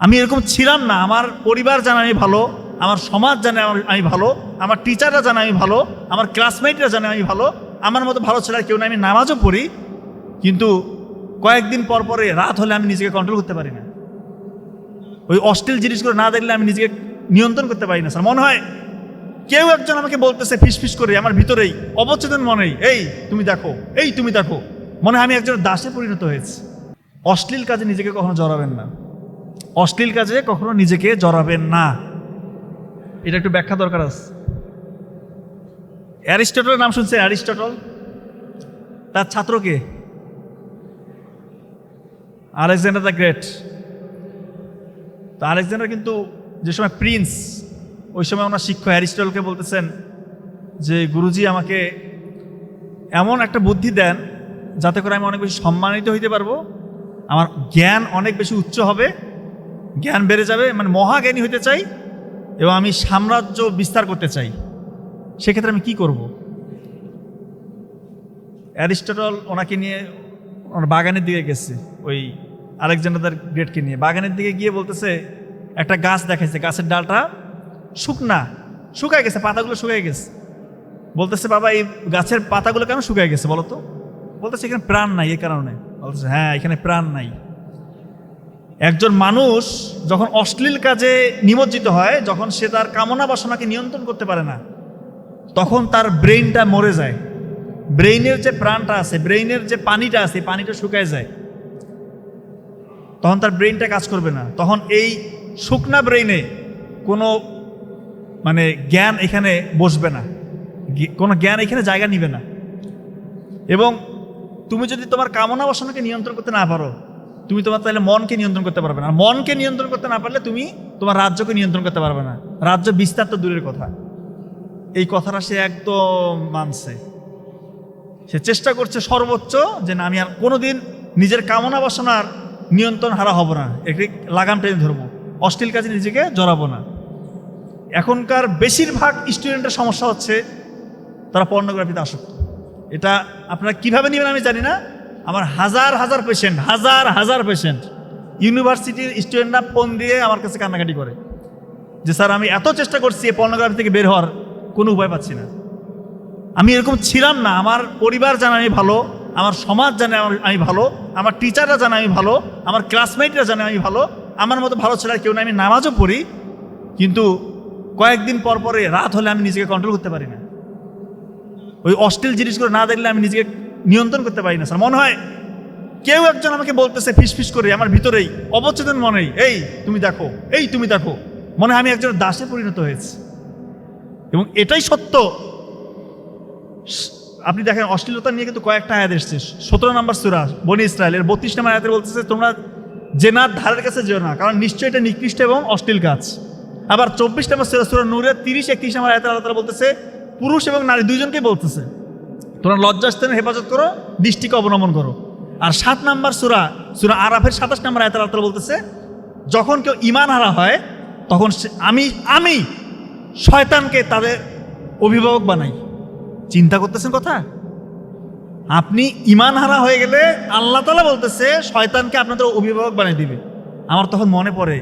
আমি এরকম ছিলাম না। আমার পরিবার জানে আমি ভালো, আমার সমাজ জানে আমি ভালো, আমার টিচাররা জানে আমি ভালো, আমার ক্লাসমেটরা জানে আমি ভালো, আমার মতো ভালো ছেলে কেউ না আমি নামাজও পড়ি, কিন্তু কয়েকদিন পর পরে রাত হলে আমি নিজেকে কন্ট্রোল করতে পারি না। ওই অশ্লীল জিনিসগুলো না দেখলে আমি নিজেকে নিয়ন্ত্রণ করতে পারি না, স্যার। মনে হয় কেউ একজন আমাকে বলতেছে, ফিস ফিস করে, আমার ভিতরেই, অবচেতন মনেই, এই তুমি দেখো, এই তুমি দেখো। মনে হয় আমি একজন দাসে পরিণত হয়েছি। অশ্লীল কাজে নিজেকে কখনো জড়াবেন না। অশ্লীল কাজে কখনো নিজেকে জড়াবেন না। এটা একটু ব্যাখ্যা দরকার আছে। অ্যারিস্টটলের নাম শুনছে অ্যারিস্টটল? তার ছাত্রকে আলেকজান্ডার দ্য গ্রেট। তো আলেকজান্ডার কিন্তু যে সময় প্রিন্স, ওই সময় ওনার শিক্ষক অ্যারিস্টলকে বলতেছেন যে, গুরুজি আমাকে এমন একটা বুদ্ধি দেন যাতে করে আমি অনেক বেশি সম্মানিত হইতে পারব। আমার জ্ঞান অনেক বেশি উচ্চ হবে জ্ঞান বেড়ে যাবে মানে মহাজ্ঞানী হতে চাই এবং আমি সাম্রাজ্য বিস্তার করতে চাই, সেক্ষেত্রে আমি কি করব? অ্যারিস্টটল ওনাকে নিয়ে ওনার বাগানের দিকে গেছে, ওই আলেকজান্ডার গ্রেটকে নিয়ে। বাগানের দিকে গিয়ে বলতেছে, একটা গাছ দেখাইছে, গাছের ডালটা শুকনা, শুকায় গেছে, পাতাগুলো শুকায় গেছে। বলতেছে, বাবা, এই গাছের পাতাগুলো কেন শুকায় গেছে বলো তো? বলতেছে, এখানে প্রাণ নাই এই কারণে। বলতেছে হ্যাঁ এখানে প্রাণ নাই। একজন মানুষ যখন অশ্লীল কাজে নিমজ্জিত হয়, যখন সে তার কামনা বাসনাকে নিয়ন্ত্রণ করতে পারে না, তখন তার ব্রেইনটা মরে যায়। ব্রেইনের যে প্রাণটা আছে, ব্রেইনের যে পানিটা আছে পানিটা শুকায় যায়। তখন তার ব্রেইনটা কাজ করবে না। তখন এই শুকনা ব্রেইনে কোনো মানে জ্ঞান এখানে বসবে না। কোনো জ্ঞান এখানে জায়গা নিবে না। এবং তুমি যদি তোমার কামনা বাসনাকে নিয়ন্ত্রণ করতে না পারো তুমি তোমার তাহলে মনকে নিয়ন্ত্রণ করতে পারবে না। মনকে নিয়ন্ত্রণ করতে না পারলে তুমি তোমার রাজ্যকে নিয়ন্ত্রণ করতে পারবে না। রাজ্য বিস্তার তো দূরের কথা। এই কথাটা সে একদম মানছে। সে চেষ্টা করছে সর্বোচ্চ যে না, আমি আর কোনোদিন নিজের কামনা বাসনার নিয়ন্ত্রণ হারা হব না। একটি লাগাম টেনে ধরবো। অশ্লীল কাজে নিজেকে জড়াবো না। এখনকার বেশিরভাগ স্টুডেন্টের সমস্যা হচ্ছে তারা পর্নোগ্রাফিতে আসক্ত। এটা আপনারা কীভাবে নেবেন আমি জানি না। আমার হাজার হাজার পেশেন্ট হাজার হাজার পেশেন্ট ইউনিভার্সিটির স্টুডেন্টরা ফোন দিয়ে আমার কাছে কান্নাকাটি করে। যে, স্যার, আমি এত চেষ্টা করছি এই পর্নোগ্রাফি থেকে বের হওয়ার, কোনো উপায় পাচ্ছি না। আমি এরকম ছিলাম না। আমার পরিবার জানে আমি ভালো, আমার সমাজ জানে আমি ভালো, আমার টিচাররা জানে আমি ভালো, আমার ক্লাসমেটরা জানে আমি ভালো, আমার মতো ভালো ছেলে কেউ না আমি নামাজও পড়ি, কিন্তু কয়েকদিন পর পরে রাত হলে আমি নিজেকে কন্ট্রোল করতে পারি না। ওই অশ্লীল জিনিসগুলো না দেখলে আমি নিজেকে নিয়ন্ত্রণ করতে পারি না, স্যার। মনে হয় কেউ একজন আমাকে বলতেছে, ফিস ফিস করে, আমার ভিতরেই অবচেতন মনেই, এই, তুমি দেখো, এই, তুমি দেখো। মনে হয় আমি একজন দাসে পরিণত হয়েছি। এবং এটাই সত্য। আপনি দেখেন, অশ্লীলতা নিয়ে কিন্তু কয়েকটা আয়াত এসছে। সতেরো নম্বর সুরা, বনি ইসরায়েলের বত্রিশ নম্বর আয়াতে বলতেছে, তোমরা জেনার ধারের কাছে যেও না, কারণ নিশ্চয়ই এটা নিকৃষ্ট এবং অশ্লীল কাজ। আবার চব্বিশ নম্বর সুরা সুরা নূরের তিরিশ, একত্রিশ নম্বর আয়াতে আল্লাহ বলতেছে, পুরুষ এবং নারী দুইজনকেই বলতেছে। তোমরা লজ্জাস্থানের হেফাজত করো, দৃষ্টিকে অবলম্বন করো। আর সাত নাম্বার সুরা সুরা আরাফের সাতাশ নাম্বার আয়াত আল্লাহ বলতেছে, যখন কেউ ইমান হারা হয়, তখন আমি আমি শয়তানকে তাদের অভিভাবক বানাই। চিন্তা করতেছেন কথা? আপনি ইমান হারা হয়ে গেলে আল্লাহ তালা বলতেছে, শয়তানকে আপনাদের অভিভাবক বানিয়ে দিবে। আমার তখন মনে পড়ে,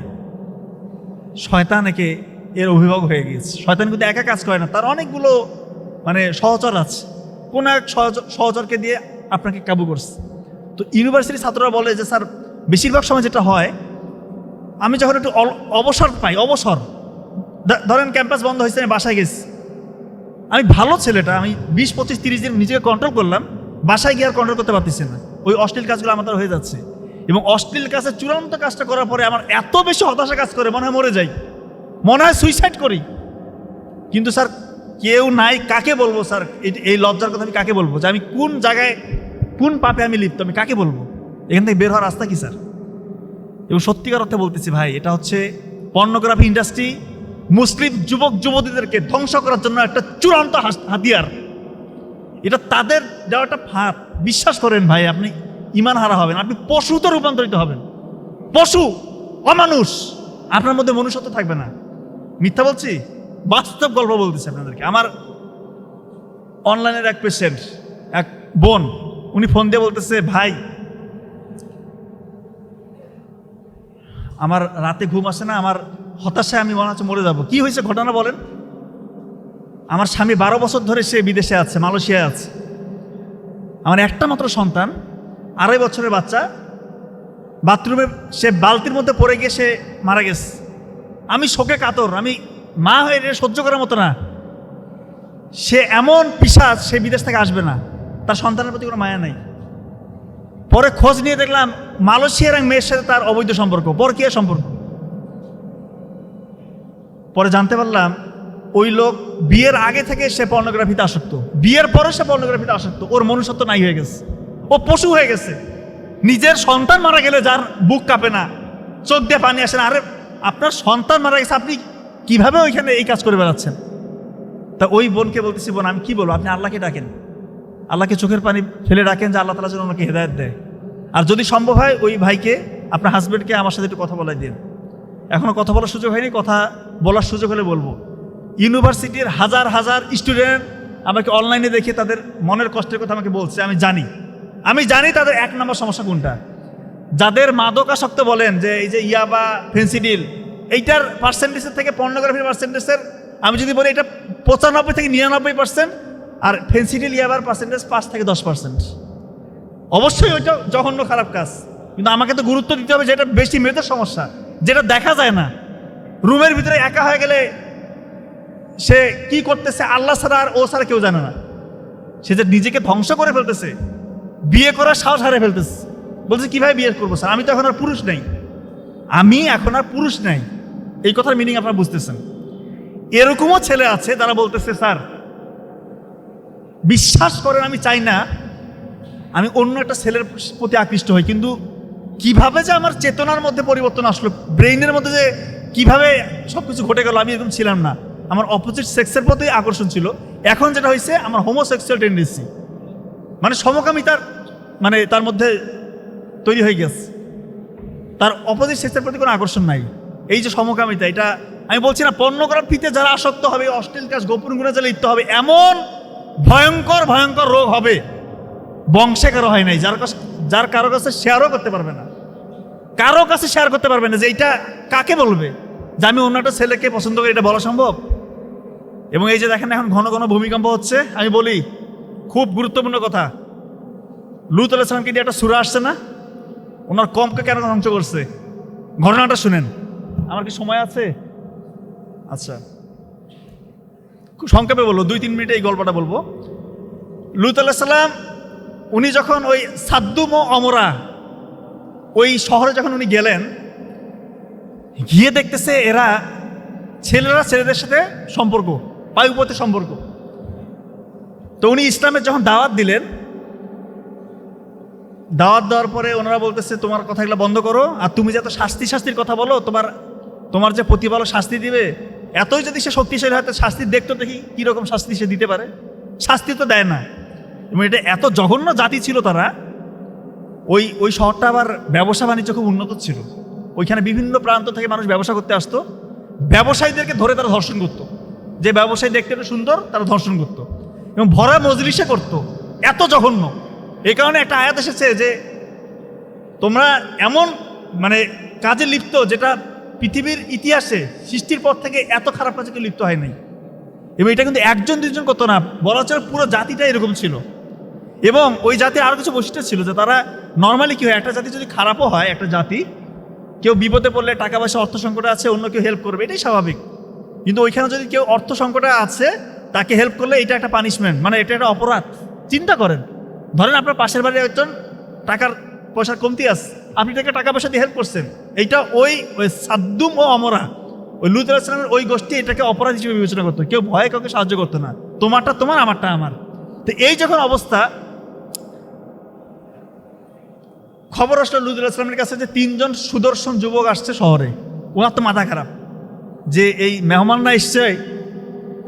শয়তান একে এর অভিভাবক হয়ে গিয়েছে। শয়তান কিন্তু একা কাজ করে না, তার অনেকগুলো মানে সহচর আছে। কোন এক সহচ- সহচরকে দিয়ে আপনাকে কাবু করছে। তো ইউনিভার্সিটির ছাত্ররা বলে যে, স্যার, বেশিরভাগ সময় যেটা হয়, আমি যখন একটু অবসর পাই, অবসর ধরেন ক্যাম্পাস বন্ধ হয়েছে, আমি বাসায় গেছি। আমি ভালো ছেলেটা, আমি বিশ, পঁচিশ, তিরিশ দিন নিজেকে কন্ট্রোল করলাম, বাসায় গিয়ে আর কন্ট্রোল করতে পারতেছি না। ওই অশ্লীল কাজগুলো আমার দ্বারা হয়ে যাচ্ছে। এবং অশ্লীল কাজের চূড়ান্ত কাজটা করার পরে আমার এত বেশি হতাশা কাজ করে, মনে হয় মরে যাই। মনে হয় সুইসাইড করি। কিন্তু স্যার কেউ নাই, কাকে বলব স্যার? এই- লজ্জার কথা আমি কাকে বলব? যে আমি কোন জায়গায়, কোন পাপে আমি লিপ্ত, আমি কাকে বলব? এখান থেকে বের হওয়ার রাস্তা কি, স্যার? এবং সত্যিকার অর্থে বলতেছি, ভাই, এটা হচ্ছে পর্নোগ্রাফি ইন্ডাস্ট্রি, মুসলিম যুবক যুবতীদেরকে ধ্বংস করার জন্য একটা চূড়ান্ত হাতিয়ার। এটা তাদের দেওয়া একটা ফাঁদ বিশ্বাস করেন, ভাই, আপনি ইমান হারা হবেন, আপনি পশুতে রূপান্তরিত হবেন। পশু, অমানুষ, আপনার মধ্যে মনুষ্যত্ব থাকবে না। মিথ্যা বলছি? বাস্তব গল্প বলতেছি আপনাদেরকে। আমার অনলাইনের এক পেশেন্ট এক বোন, উনি ফোন দিয়ে বলতেছে, ভাই, আমার রাতে ঘুম আসে না, আমার হতাশায় আমি মনে হচ্ছে মরে যাব। কি হয়েছে ঘটনা বলেন? আমার স্বামী বারো বছর ধরে সে বিদেশে আছে, মালয়েশিয়ায় আছে। আমার একটা মাত্র সন্তান, আড়াই বছরের বাচ্চা। বাথরুমে সে বালতির মধ্যে পড়ে গিয়ে সে মারা গেছে। আমি শোকে কাতর, আমি মা হয়ে এটা সহ্য করার মতো না। সে এমন পিসাজ সে বিদেশ থেকে আসবে না। তার সন্তানের প্রতি কোনো মায়া নাই। পরে খোঁজ নিয়ে দেখলাম মালয়েশিয়ার এক মেয়ের সাথে তার অবৈধ সম্পর্ক, পরকীয় সম্পর্ক। পরে জানতে পারলাম ওই লোক বিয়ের আগে থেকে সে পর্নোগ্রাফিতে আসক্ত। বিয়ের পরে সে পর্নোগ্রাফিতে আসক্ত। ওর মনুষ্যত্ব নাই হয়ে গেছে। ও পশু হয়ে গেছে। নিজের সন্তান মারা গেলে যার বুক কাঁপে না, চোখ দিয়ে পানি আসে না। আরে, আপনার সন্তান মারা গেছে, আপনি কীভাবে ওইখানে এই কাজ করে বেড়াচ্ছেন? তা ওই বোনকে বলতেছি, বোন, আমি কি বলব? আপনি আল্লাহকে ডাকেন। আল্লাহকে চোখের পানি ফেলে ডাকেন যে আল্লাহ তালা যেন ওনাকে হেদায়ত দেয়। আর যদি সম্ভব হয় ওই ভাইকে, আপনার হাজব্যান্ডকে আমার সাথে একটু কথা বলাই দিন। এখনও কথা বলার সুযোগ হয়নি, কথা বলার সুযোগ হলে বলব। ইউনিভার্সিটির হাজার হাজার স্টুডেন্ট আমাকে অনলাইনে দেখে তাদের মনের কষ্টের কথা আমাকে বলছে, আমি জানি। আমি জানি তাদের এক নম্বর সমস্যা কোনটা। যাদের মাদকাসক্ত বলেন যে এই যে ইয়াবা ফেন্সিডিল এইটার পার্সেন্টেজের থেকে পর্নোগ্রাফির পার্সেন্টেজের আমি যদি বলি এটা পঁচানব্বই থেকে নিরানব্বই পার্সেন্ট আর ফেন্সিডিল ইয়াবার পার্সেন্টেজ পাঁচ থেকে দশ পার্সেন্ট অবশ্যই ওইটা জঘন্য খারাপ কাজ। কিন্তু আমাকে তো গুরুত্ব দিতে হবে যেটা বেশি মেয়েদের সমস্যা, যেটা দেখা যায় না। রুমের ভিতরে একা হয়ে গেলে সে কি করতেছে আল্লাহ ছাড়া আর ও ছাড়া কেউ জানে না। সে যে নিজেকে ধ্বংস করে ফেলতেছে, বিয়ে করার সাহস হারিয়ে ফেলতেছে। বলছে কীভাবে বিয়ে করব স্যার? আমি তো এখন আর পুরুষ নাই। আমি এখন আর পুরুষ নাই। এই কথার মিনিং আপনারা বুঝতেছেন। এরকমও ছেলে আছে তারা বলতেছে, স্যার, বিশ্বাস করেন, আমি চাই না আমি অন্য একটা ছেলের প্রতি আকৃষ্ট হই। কিন্তু কীভাবে যে আমার চেতনার মধ্যে পরিবর্তন আসলো, ব্রেইনের মধ্যে যে কীভাবে সব কিছু ঘটে গেল, আমি এরকম ছিলাম না। আমার অপোজিট সেক্সের প্রতি আকর্ষণ ছিল। এখন যেটা হয়েছে, আমার হোমোসেক্সুয়াল টেন্ডেন্সি মানে সমকামিতার মানে তার মধ্যে তৈরি হয়ে গেছে। তার অপোজিট সেক্সের প্রতি কোনো আকর্ষণ নাই। এই যে সমকামিতা, এটা আমি বলছি না পর্নোগ্রাফিতে যারা আসক্ত হবে, অশ্লীল কাজ গোপন গুণে যারা লিপ্ত হবে, এমন ভয়ঙ্কর ভয়ঙ্কর রোগ হবে, বংশে কারও হয় নাই, যার কাছে যার কারও কাছে শেয়ারও করতে পারবে না। কারও কাছে শেয়ার করতে পারবে না যে এইটা কাকে বলবে? যে আমি অন্য একটা ছেলেকে পছন্দ করি, এটা বলা সম্ভব? এবং এই যে দেখেন এখন ঘন ঘন ভূমিকম্প হচ্ছে, আমি বলি, খুব গুরুত্বপূর্ণ কথা। লুত আলাইসলামকে দিয়ে একটা সুরা আসছে না? ওনার কমকে কেন ধ্বংস করছে? ঘটনাটা শুনেন। আমার কি সময় আছে? আচ্ছা। খুব সংক্ষেপে বলব দুই তিন মিনিটে এই গল্পটা বলব। লুত আলাইসাল্লাম উনি যখন ওই সাদ্দুম ও অমরা ওই শহরে যখন উনি গেলেন গিয়ে দেখতেছে এরা ছেলেরা ছেলেদের সাথে সম্পর্ক পায়ুপথে সম্পর্ক। তো উনি ইসলামের যখন দাওয়াত দিলেন দাওয়াত দেওয়ার পরে ওনারা বলতেছে তোমার কথাগুলো বন্ধ করো আর তুমি যে এত শাস্তি শাস্তির কথা বলো তোমার তোমার যে প্রতিপালক শাস্তি দিবে, এতই যদি সে শক্তিশালী হয় শাস্তি দেখতো দেখি কীরকম শাস্তি সে দিতে পারে। শাস্তি তো দেয় না। এবং এটা এত জঘন্য জাতি ছিল তারা, ওই ওই শহরটা আবার ব্যবসা বাণিজ্য খুব উন্নত ছিল। ওইখানে বিভিন্ন প্রান্ত থেকে মানুষ ব্যবসা করতে আসতো। ব্যবসায়ীদেরকে ধরে তারা ধর্ষণ করতো। যে ব্যবসায়ী দেখতে একটু সুন্দর, তারা ধর্ষণ করতো। এবং ভরা মজলিসে করতো। এত জঘন্য। এই কারণে একটা আয়াত এসেছে যে, তোমরা এমন মানে কাজে লিপ্ত যেটা পৃথিবীর ইতিহাসে সৃষ্টির পর থেকে এত খারাপ কাজে কেউ লিপ্ত হয় নাই। এবং এটা কিন্তু একজন দুজন করতো না, বলা হচ্ছে পুরো জাতিটা এরকম ছিল। এবং ওই জাতির আরও কিছু বৈশিষ্ট্য ছিল যে তারা নর্মালি কি হয়, একটা জাতি যদি খারাপও হয়, একটা জাতি, কেউ বিপদে পড়লে টাকা পয়সা, অর্থ সংকটে আছে, অন্য কেউ হেল্প করবে, এটাই স্বাভাবিক। কিন্তু ওইখানে যদি কেউ অর্থ সংকটে আছে, তাকে হেল্প করলে এটা একটা পানিশমেন্ট মানে এটা একটা অপরাধ। চিন্তা করেন, ধরেন আপনার পাশের বাড়ির একজন টাকার পয়সার কমতি আছে। আপনি তাকে টাকা পয়সা দিয়ে হেল্প করছেন। এইটা ওই ওই সাদ্দুম ও অমরা, ওই লুত আলাইসলামের ওই গোষ্ঠী এটাকে অপরাধ হিসেবে বিবেচনা করতো। কেউ ভয়ে কাউকে সাহায্য করতো না। তোমারটা তোমার, আমারটা আমার। তো এই যখন অবস্থা, খবর আসলো লুদুল ইসলামের কাছে যে তিনজন সুদর্শন যুবক আসছে শহরে। ওনার তো মাথা খারাপ। যে এই মেহমানরা এসছে,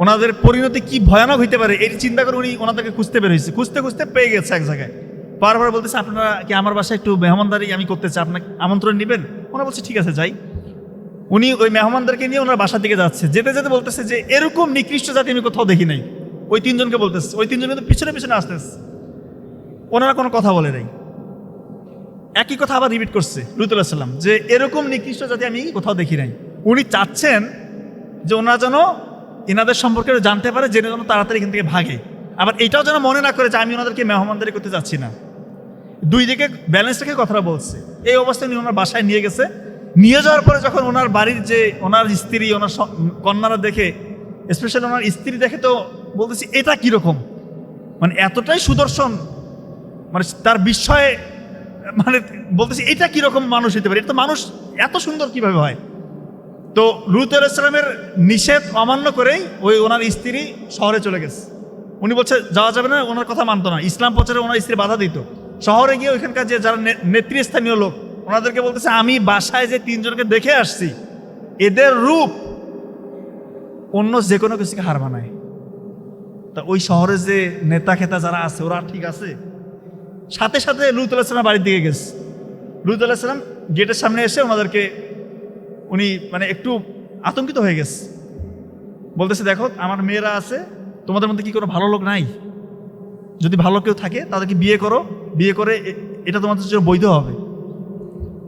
ওনাদের পরিণতি কি ভয়ানক হইতে পারে এই চিন্তা করে উনি ওনাদেরকে খুঁজতে বেরোয়েছে খুঁজতে খুঁজতে পেয়ে গেছে এক জায়গায়। বারবার বলতেছে, আপনারা কি আমার বাসায় একটু মেহমানদারি আমি করতে চাই? আপনাকে আমন্ত্রণ নেবেন? ওনারা বলছে, ঠিক আছে, যাই। উনি ওই মেহমানদারকে নিয়ে ওনার বাসার দিকে যাচ্ছে। যেতে যেতে বলতেছে যে, এরকম নিকৃষ্ট জাতি আমি কোথাও দেখি নাই। ওই তিনজনকে বলতেছে, ওই তিনজন কিন্তু পিছনে পিছনে আসতেছে। ওনারা কোনো কথা বলে নাই। একই কথা আবার রিপিট করছে লুতুল্লাহ সাল্লাম যে, এরকম নিকৃষ্ট জাতি আমি কোথাও দেখি নাই। উনি চাচ্ছেন যে, ওনারা যেন এনাদের সম্পর্কে জানতে পারে জেনে যেন তাড়াতাড়ি এখান থেকে ভাগে। আবার এটাও যেন মনে না করে যে, আমি ওনাদেরকে মেহমানদারি করতে যাচ্ছি না। দুই দিকে ব্যালেন্স রেখে কথাটা বলছে। এই অবস্থায় উনি ওনার বাসায় নিয়ে গেছে। নিয়ে যাওয়ার পরে যখন ওনার বাড়ির যে ওনার স্ত্রী, ওনার কন্যারা দেখে স্পেশালি ওনার স্ত্রী দেখে তো বলতেছি, এটা কীরকম? মানে এতটাই সুদর্শন মানে তার বিস্ময়ে মানে বলতেছি, এটা কীরকম মানুষ হতে পারে? এটা মানুষ এত সুন্দর কীভাবে হয়? তো লুত আলাইসালামের নিষেধ অমান্য করেই ওই ওনার স্ত্রী শহরে চলে গেছে। উনি বলছে, যাওয়া যাবে না, ওনার কথা মানতো না। ইসলাম প্রচারে ওনার স্ত্রী বাধা দিত। শহরে গিয়ে ওইখানকার যে যারা নেতৃস্থানীয় লোক, ওনাদেরকে বলতেছে, আমি বাসায় যে তিনজনকে দেখে আসছি, এদের রূপ অন্য যে কোনো কিছুকে হার মানায়। তা ওই শহরে যে নেতা খেতা যারা আছে, ওরা ঠিক আছে? সাথে সাথে লুত আলাহিসাল্লাম বাড়ির দিকে গেছে। লুত আলাহিসাল্লাম গেটের সামনে এসে ওনাদেরকে, উনি মানে একটু আতঙ্কিত হয়ে গেছে। বলতেছে, দেখো, আমার মেয়েরা আছে, তোমাদের মধ্যে কি কোনো ভালো লোক নাই? যদি ভালো কেউ থাকে, তাদেরকে বিয়ে করো। বিয়ে করে এটা তোমাদের জন্য বৈধ হবে।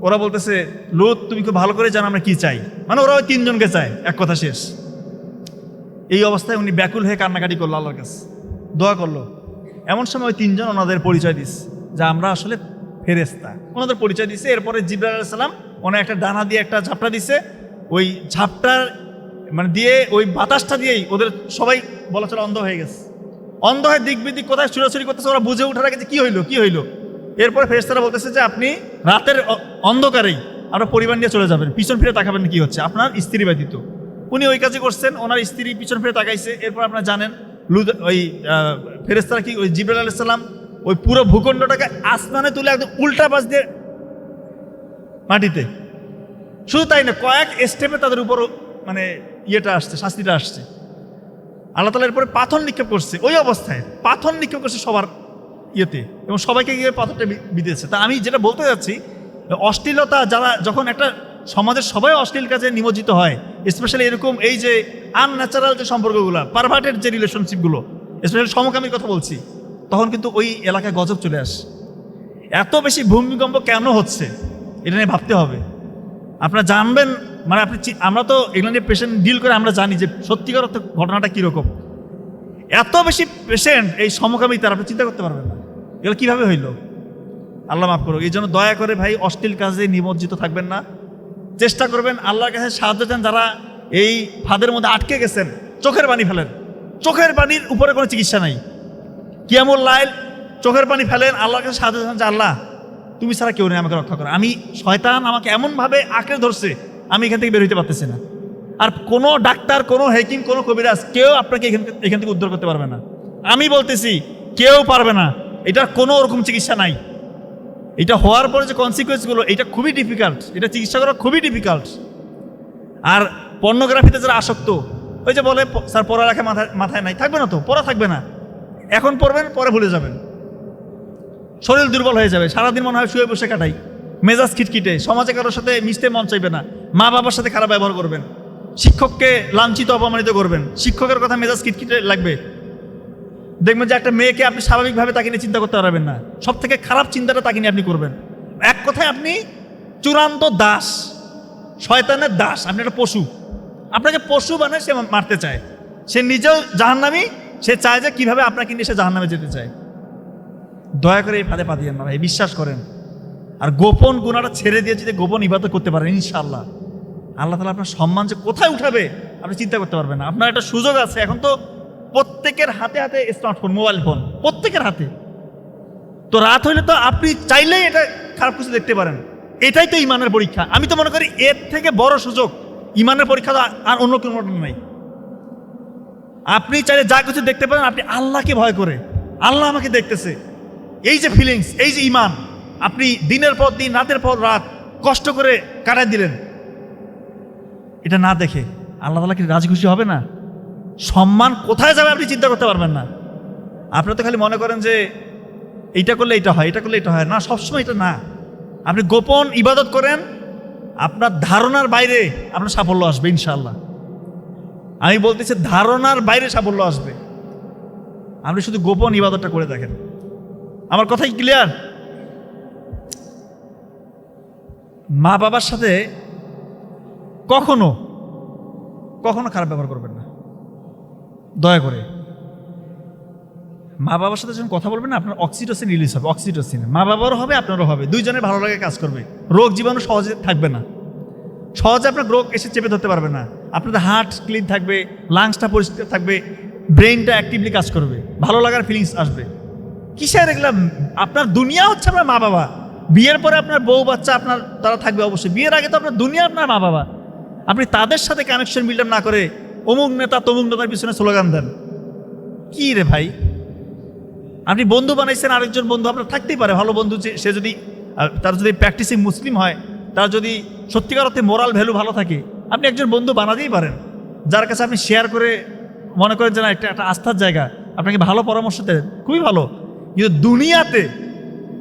ওরা বলতেছে, লুত, তুমি খুব ভালো করে জানো আমরা কি চাই। মানে ওরা ওই তিনজনকে চায়, এক কথা শেষ। এই অবস্থায় উনি ব্যাকুল হয়ে কান্নাকাটি করল আল্লাহর কাছে। দোয়া করল। এমন সময় ওই তিনজন ওনাদের পরিচয় দিস, যা আমরা আসলে ফেরেস্তা ওনাদের পরিচয় দিছে, এরপরে আলাইহিস সালাম ওনার একটা ডানা দিয়ে একটা ঝাপটা দিছে। ওই ঝাপটার মানে দিয়ে ওই বাতাসটা দিয়েই ওদের সবাই বলা চলে অন্ধ হয়ে গেছে। অন্ধ হয় দিক বিদিক কোথায় ছুড়াছুড়ি করতেছে, ওরা বুঝে ওঠার আগে যে কী হইল কী হইল? এরপরে ফেরেস্তারা বলতেছে যে আপনি রাতের অন্ধকারেই আপনার পরিবার নিয়ে চলে যাবেন, পিছন ফিরে তাকাবেন কি হচ্ছে? আপনার স্ত্রী ব্যতীত। উনি ওই কাজে করছেন, ওনার স্ত্রী পিছন ফিরে তাকাইছে, এরপর আপনারা জানেন, লুদ ওই ফেরেস্তারা কি? ওই জিবরাল আলাইসাল্লাম ওই পুরো ভূখণ্ডটাকে আসমানে তুলে একদম উল্টা পাশ দিয়ে মাটিতে। শুধু তাই না, কয়েক স্টেপে তাদের উপর মানে ইয়েটা আসছে, শাস্তিটা আসছে। আল্লাহ তালা এরপরে পাথর নিক্ষেপ করছে। ওই অবস্থায় পাথর নিক্ষেপ করছে সবার ইয়েতে এবং সবাইকে গিয়ে পাথরটা বিঁধেছে। তা আমি যেটা বলতে যাচ্ছি, অশ্লীলতা যারা যখন একটা সমাজের সবাই অশ্লীল কাজে নিমজ্জিত হয় স্পেশালি এরকম এই যে আনন্যাচারাল যে সম্পর্কগুলো পারভার্টেড যে রিলেশনশিপগুলো স্পেশালি সমকামীর কথা বলছি, তখন কিন্তু ওই এলাকায় গজব চলে আসে। এত বেশি ভূমিকম্প কেন হচ্ছে? এটা নিয়ে ভাবতে হবে। আপনারা জানবেন মানে আপনি আমরা তো নিয়ে পেশেন্ট ডিল করে আমরা জানি যে সত্যিকার অর্থে ঘটনাটা কীরকম। এত বেশি পেশেন্ট এই সমকামী সমকামিতার আপনি চিন্তা করতে পারবেন না। এগুলো কীভাবে হইল? আল্লাহ মাফ করুক। এই জন্য দয়া করে ভাই, অশ্লীল কাজে নিমজ্জিত থাকবেন না। চেষ্টা করবেন আল্লাহর কাছে সাহায্য চান যারা এই ফাঁদের মধ্যে আটকে গেছেন। চোখের পানি ফেলেন। চোখের পানির উপরে কোনো চিকিৎসা নাই। কিয়ামুল লাইল, চোখের পানি ফেলেন, আল্লাহর কাছে সাহায্য চান যে, আল্লাহ, তুমি ছাড়া কেউ নেই আমাকে রক্ষা করো। আমি শয়তান আমাকে এমনভাবে আঁকড়ে ধরছে আমি এখান থেকে বের হইতে পারতেছি না। আর কোনো ডাক্তার, কোনো হেকিম, কোনো কবিরাজ, কেউ আপনাকে এখান থেকে- এখান থেকে উদ্ধার করতে পারবে না। আমি বলতেছি, কেউ পারবে না। এটা কোনো ওরকম চিকিৎসা নাই। এটা হওয়ার পরে যে কনসিকুয়েন্সগুলো এটা খুবই ডিফিকাল্ট এটা চিকিৎসা করা খুবই ডিফিকাল্ট আর পর্নোগ্রাফিতে যারা আসক্ত, ওই যে বলে, স্যার, পড়া পড়ালেখা মাথায় মাথায় নাই। থাকবে না তো? পড়া থাকবে না। এখন পড়বেন, পরে ভুলে যাবেন। শরীর দুর্বল হয়ে যাবে। সারাদিন মনে হয় শুয়ে বসে কাটাই। মেজাজ খিটখিটে। সমাজে কারোর সাথে মিশতে মন চাইবে না। মা বাবার সাথে খারাপ ব্যবহার করবেন। শিক্ষককে লাঞ্ছিত, অপমানিত করবেন। শিক্ষকের কথা মেজাজ কিটকিটে লাগবে। দেখবেন যে একটা মেয়েকে আপনি স্বাভাবিকভাবে তাকে নিয়ে চিন্তা করতে পারবেন না। সব থেকে খারাপ চিন্তাটা তাকে নিয়ে আপনি করবেন। এক কথায় আপনি চূড়ান্ত দাস, শয়তানের দাস, আপনি একটা পশু। আপনাকে পশু বানায় সে মারতে চায়। সে নিজেও জাহান্নামি, সে চায় যে কীভাবে আপনাকে নিয়ে সে জাহান্নামে যেতে চায়। দয়া করে এই ফাঁদে পা দিয়েন না ভাই বিশ্বাস করেন। আর গোপন গুণাটা ছেড়ে দিয়ে যদি গোপন ইবাদত করতে পারেন ইনশাল্লাহ আল্লাহ তালা আপনার সম্মান যে কোথায় উঠাবে, আপনি চিন্তা করতে পারবেন না। আপনার একটা সুযোগ আছে, এখন তো প্রত্যেকের হাতে হাতে স্মার্টফোন মোবাইল ফোন প্রত্যেকের হাতে। তো রাত হইলে তো আপনি চাইলেই এটা খারাপ কিছু দেখতে পারেন। এটাই তো ইমানের পরীক্ষা। আমি তো মনে করি এর থেকে বড় সুযোগ, ইমানের পরীক্ষা তো আর- অন্য কোনো নাই। আপনি চাইলে যা কিছু দেখতে পারেন, আপনি আল্লাহকে ভয় করে। আল্লাহ আমাকে দেখতেছে। এই যে ফিলিংস এই যে ইমান, আপনি দিনের পর দিন, রাতের পর রাত কষ্ট করে কাটাই দিলেন। এটা না দেখে আল্লাহ তালা কি রাজি খুশি হবে না? সম্মান কোথায় যাবে আপনি চিন্তা করতে পারবেন না। আপনি তো খালি মনে করেন যে এইটা করলে এটা হয়, এটা করলে এটা হয়। না, সবসময় এটা না। আপনি গোপন ইবাদত করেন, আপনার ধারণার বাইরে আপনার সাফল্য আসবে ইনশাল্লাহ আমি বলতেছি, ধারণার বাইরে সাফল্য আসবে। আপনি শুধু গোপন ইবাদতটা করে দেখেন। আমার কথাই ক্লিয়ার মা বাবার সাথে কখনো কখনো খারাপ ব্যবহার করবেন না। দয়া করে। মা বাবার সাথে যখন কথা বলবেন না, আপনার অক্সিটোসিন রিলিজ হবে, অক্সিটোসিন। মা বাবারও হবে, আপনারও হবে। দুইজনের ভালো লাগে কাজ করবে। রোগ জীবাণু সহজে থাকবে না। সহজে আপনার রোগ এসে চেপে ধরতে পারবে না। আপনাদের হার্ট ক্লিন থাকবে লাংসটা পরিষ্কার থাকবে ব্রেনটা অ্যাক্টিভলি কাজ করবে। ভালো লাগার ফিলিংস আসবে। কিসের দেখলাম আপনার দুনিয়া হচ্ছে আপনার মা বাবা। বিয়ের পরে আপনার বউ বাচ্চা আপনার তারা থাকবে অবশ্যই। বিয়ের আগে তো আপনার দুনিয়া আপনার মা বাবা। আপনি তাদের সাথে কানেকশন বিল্ড না করে অমুক নেতা তমুক নেতার পিছনে স্লোগান দেন। কি রে ভাই? আপনি বন্ধু বানাইছেন আরেকজন বন্ধু, আপনার থাকতেই পারে, ভালো বন্ধু যে সে যদি তার যদি প্র্যাকটিসিং মুসলিম হয়, তার যদি সত্যিকার অর্থে মোরাল ভ্যালু ভালো থাকে, আপনি একজন বন্ধু বানাতেই পারেন। যার কাছে আপনি শেয়ার করে মনে করেন যে না একটা একটা আস্থার জায়গা, আপনাকে ভালো পরামর্শ দেন, খুবই ভালো। কিন্তু দুনিয়াতে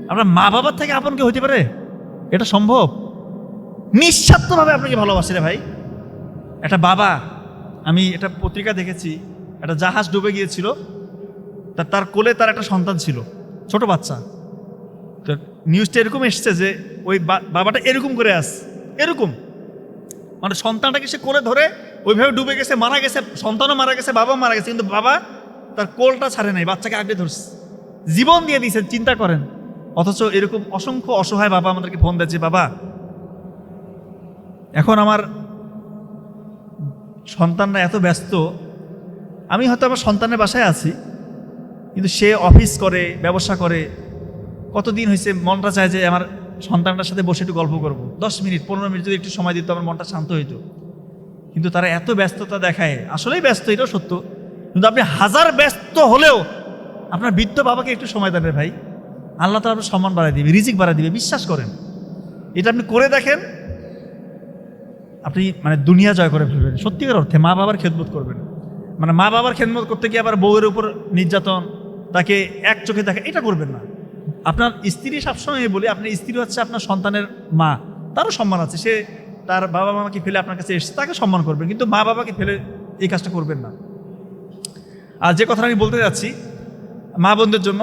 আপনার মা বাবার থেকে আপন কি হতে পারে? এটা সম্ভব? নিঃস্বার্থভাবে আপনাকে ভালোবাসে রে ভাই। একটা বাবা, আমি একটা পত্রিকা দেখেছি, একটা জাহাজ ডুবে গিয়েছিল, তা তার কোলে তার একটা সন্তান ছিল, ছোট বাচ্চা। তো নিউজটা এরকম এসছে যে ওই বাবাটা এরকম করে আস, এরকম। মানে সন্তানটাকে সে কোলে ধরে, ওইভাবে ডুবে গেছে, মারা গেছে, সন্তানও মারা গেছে, বাবাও মারা গেছে, কিন্তু বাবা তার কোলটা ছাড়ে নাই, বাচ্চাকে আগলে ধরছে। জীবন দিয়ে দিয়েছেন, চিন্তা করেন। অথচ এরকম অসংখ্য অসহায় বাবা আমাদেরকে ফোন দিচ্ছে বাবা এখন আমার সন্তানরা এত ব্যস্ত, আমি হয়তো আমার সন্তানের বাসায় আছি, কিন্তু সে অফিস করে, ব্যবসা করে, কতদিন হয়েছে মনটা চায় যে আমার সন্তানটার সাথে বসে একটু গল্প করব। দশ মিনিট, পনেরো মিনিট যদি একটু সময় দিত আমার মনটা শান্ত হইতো। কিন্তু তারা এত ব্যস্ততা দেখায়, আসলেই ব্যস্ত, এটাও সত্য। কিন্তু আপনি হাজার ব্যস্ত হলেও আপনার বৃদ্ধ বাবাকে একটু সময় দেবে ভাই। আল্লাহ তালা আপনার সম্মান বাড়াই দিবে, রিজিক বাড়াই দিবে, বিশ্বাস করেন। এটা আপনি করে দেখেন আপনি মানে দুনিয়া জয় করে ফেলবেন। সত্যিকার অর্থে মা বাবার খেদমত করবেন। মানে মা বাবার খেদমত করতে গিয়ে আবার বউয়ের উপর নির্যাতন, তাকে এক চোখে দেখা, এটা করবেন না। আপনার স্ত্রী সবসময় বলি, আপনার স্ত্রী হচ্ছে আপনার সন্তানের মা। তারও সম্মান আছে। সে তার বাবা মামাকে ফেলে আপনার কাছে এসেছে, তাকে সম্মান করবেন, কিন্তু মা বাবাকে ফেলে এই কাজটা করবেন না। আর যে কথাটা আমি বলতে যাচ্ছি, মা বোনদের জন্য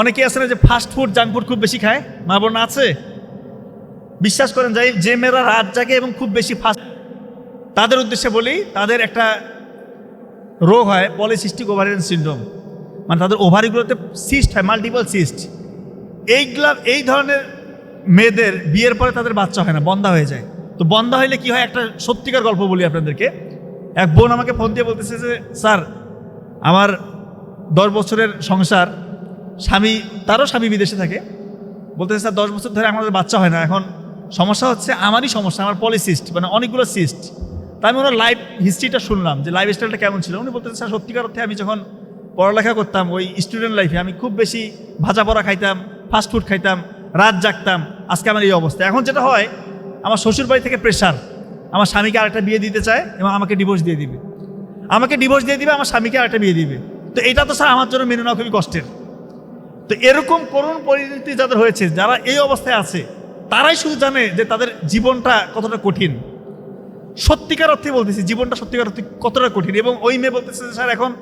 অনেকে আছে না যে ফাস্ট ফুড জাঙ্ক ফুড খুব বেশি খায়? মা বোন আছে? বিশ্বাস করেন যাই যে মেয়েরা রাত জাগে এবং খুব বেশি ফাস্ট তাদের উদ্দেশ্যে বলি, তাদের একটা রোগ হয়, পলিসিস্টিক ওভারিয়ান সিন্ড্রোম। মানে তাদের ওভারিগুলোতে সিস্ট হয় মাল্টিপল সিস্ট এইগুলা এই ধরনের মেয়েদের বিয়ের পরে তাদের বাচ্চা হয় না, বন্ধা হয়ে যায়। তো বন্ধা হইলে কি হয়? একটা সত্যিকার গল্প বলি আপনাদেরকে। এক বোন আমাকে ফোন দিয়ে বলতেছে যে, স্যার, আমার দশ বছরের সংসার, স্বামী তারও স্বামী বিদেশে থাকে। বলতেছে, স্যার, দশ বছর ধরে আমাদের বাচ্চা হয় না, এখন সমস্যা হচ্ছে আমারই সমস্যা, আমার পলিসিস্ট মানে অনেকগুলো সিস্ট তাই আমি ওনার লাইফ হিস্ট্রিটা শুনলাম, যে লাইফ স্টাইলটা কেমন ছিল। উনি বলতেছে, স্যার, সত্যিকার অর্থে আমি যখন পড়ালেখা করতাম, ওই স্টুডেন্ট লাইফে আমি খুব বেশি ভাজা পড়া খাইতাম ফাস্টফুড খাইতাম, রাত জাগতাম, আজকে আমার এই অবস্থা। এখন যেটা হয়, আমার শ্বশুর বাড়ি থেকে প্রেশার আমার স্বামীকে আরেকটা বিয়ে দিতে চায় এবং আমাকে ডিভোর্স দিয়ে দিবে। আমাকে ডিভোর্স দিয়ে দিবে, আমার স্বামীকে আরেকটা বিয়ে দিবে। তো এটা তো, স্যার, আমার জন্য মেনে নেওয়া খুবই কষ্টের। তো এরকম করুণ পরিণতি যাদের হয়েছে, যারা এই অবস্থায় আছে তারাই শুধু জানে যে তাদের জীবনটা কতটা কঠিন। সত্যিকার অর্থে বলতেছি জীবনটা সত্যিকার অর্থে কতটা কঠিন। এবং ওই মেয়ে বলতেছে যে, স্যার এখন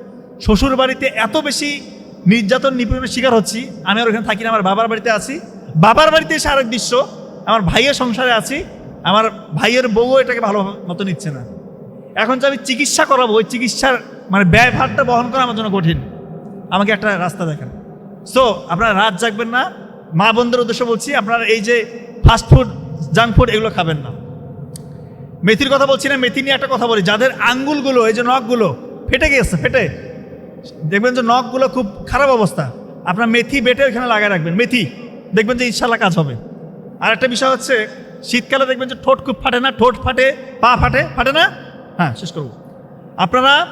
শ্বশুর বাড়িতে এত বেশি নির্যাতন নিপীড়নের শিকার হচ্ছি। আমি আর ওখানে থাকি না আমার বাবার বাড়িতে আছি। বাবার বাড়িতে এসে আরেক দৃশ্য আমার ভাইয়ের সংসারে আছি। আমার ভাইয়ের বউও এটাকে ভালো মতো নিচ্ছে না। এখন যে আমি চিকিৎসা করাবো ওই চিকিৎসার মানে ব্যয় ভারটা বহন করা আমার জন্য কঠিন। আমাকে একটা রাস্তা দেখান। সো আপনারা রাত জাগবেন না। মা বোনদের উদ্দেশ্য বলছি আপনারা এই যে ফাস্ট ফুড জাঙ্ক ফুড এগুলো খাবেন না। মেথির কথা বলছি না, মেথি নিয়ে একটা কথা বলি। যাদের আঙ্গুলগুলো, এই যে নখগুলো, ফেটে গেছে, ফেটে। দেখবেন যে নখগুলো খুব খারাপ অবস্থা। আপনার মেথি বেটে ওইখানে লাগায় রাখবেন, মেথি। দেখবেন যে ইনশাল্লাহ কাজ হবে। আর একটা বিষয় হচ্ছে, শীতকালে দেখবেন যে ঠোঁট খুব ফাটে না, ঠোঁট ফাটে, পা ফাটে ফাটে না? হ্যাঁ শেষ করব। আপনারা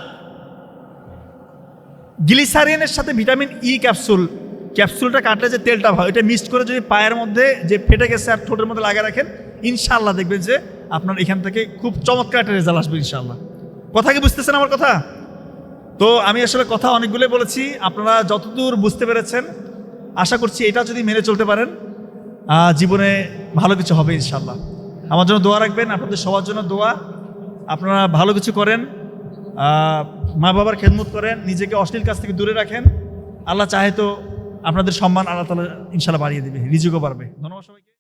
গ্লিসারিনের সাথে ভিটামিন ই ক্যাপসুল ক্যাপসুলটা কাটলে যে তেলটা হয় এটা মিক্সড করে যদি পায়ের মধ্যে যে ফেটে গেছে আর ঠোঁটের মধ্যে লাগিয়ে রাখেন ইনশাল্লাহ দেখবেন যে আপনার এখান থেকে খুব চমৎকার একটা রেজাল্ট আসবে ইনশাল্লাহ কথা কি বুঝতেছেন আমার কথা? তো আমি আসলে কথা অনেকগুলোই বলেছি, আপনারা যতদূর বুঝতে পেরেছেন, আশা করছি এটা যদি মেনে চলতে পারেন জীবনে ভালো কিছু হবে ইনশাল্লাহ আমার জন্য দোয়া রাখবেন, আপনাদের সবার জন্য দোয়া। আপনারা ভালো কিছু করেন মা বাবার খেদমত করেন, নিজেকে অশ্লীল কাছ থেকে দূরে রাখেন। আল্লাহ চাহে তো আপনাদের সম্মান আল্লাহ তালা ইনশাল্লাহ বাড়িয়ে দেবে রিজুকও বাড়বে। ধন্যবাদ সবাইকে।